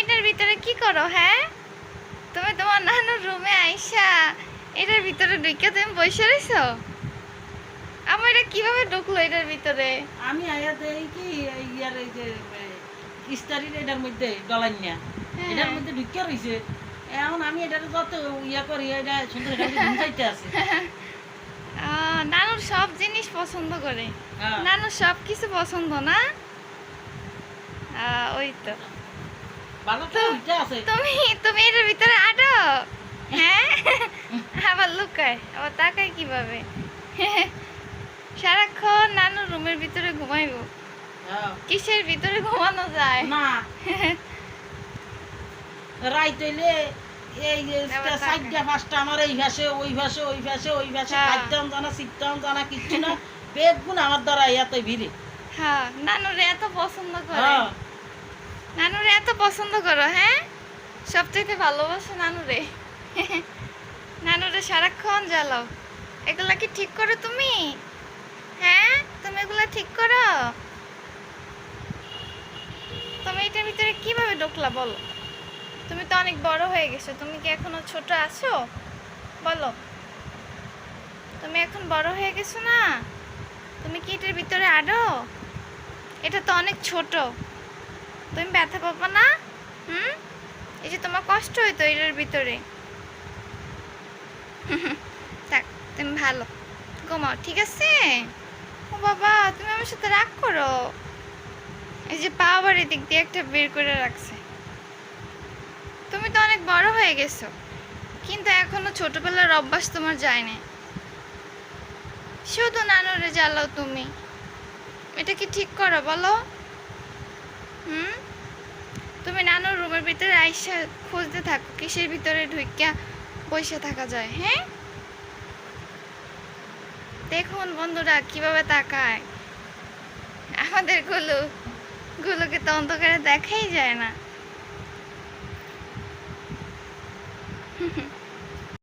এটার ভিতরে কি করো হ্যাঁ? তুমি তোমার নানুর রুমে আইসা এটার ভিতরে ঢুকে তুমি বসে রয়েছো আমার এটা কীভাবে ঢুকলো এটার ভিতরে? আমি আয়া দেই কি ইয়ার এই যে ইস্তারির এটার মধ্যে ডলাইনা হ্যাঁ। এটার মধ্যে ঢুকিয়া রইছে। এখন আমি এটার যত ইয়া করি এটা সুন্দর এটা ঘুমটাইতে আছে। নানুর সব জিনিস পছন্দ করে। হ্যাঁ। নানুর সব কিছু পছন্দ না? ওই তো। তুমি তুমি এটার ভিতরে আটো। হ্যাঁ? আবার লুকায় আবার তাকায় কীভাবে? সারাক্ষণ নানুর রুমের ভিতরে ঘুমাইবো। হ্যাঁ। কিসের ভিতরে ঘুমানো যায়? না। রাইত হইলে এই আমার এই ভাষে ওই ভাষে ওই ভাষে ওই ভাষে হ্যাঁ। খাইতাম জানা শিখতাম জানা কিচ্ছু না। গুণ আমার দ্বারা এত ভিড়ে। হ্যাঁ নানুরে এত পছন্দ করে। নানুরে এত পছন্দ করো হ্যাঁ? সবচেয়ে ভালোবাসো নানুরে। নানুরে সারাক্ষণ জ্বালাও। এগুলা কি ঠিক করো তুমি? হ্যাঁ? তুমি এগুলা ঠিক করো? তুমি এটার ভিতরে কীভাবে ঢুকলা বলো? তুমি তো অনেক বড় হয়ে গেছো, তুমি কি এখনও ছোট আছো? বলো। তুমি এখন বড় হয়ে গেছো না? তুমি কি এটার ভিতরে আডো এটা তো অনেক ছোট। তুমি ব্যথা পাবো না? হুম? এই যে তোমার কষ্ট হইতো এটার ভিতরে। থাক, তুমি ভালো। ঘুমাও, ঠিক আছে? ও বাবা, তুমি আমার সাথে রাগ করো। এই যে পা আবার এদিক দিয়ে একটা বের করে রাখছে। তুমি তো অনেক বড় হয়ে গেছো। কিন্তু এখনও ছোটবেলার অভ্যাস তোমার যায়নি। শুধু নানুরে জ্বালাও তুমি। এটা কি ঠিক করো বলো? তুমি নানুর রুমের ভিতরে আইসা খুঁজতে থাকো, কিসের ভিতরে ঢুকিয়া বসে থাকা যায় হ্যাঁ? দেখুন বন্ধুরা, কীভাবে তাকায়। আমাদেরগুলো, গুলোকে তো অন্ধকারে দেখাই যায় না।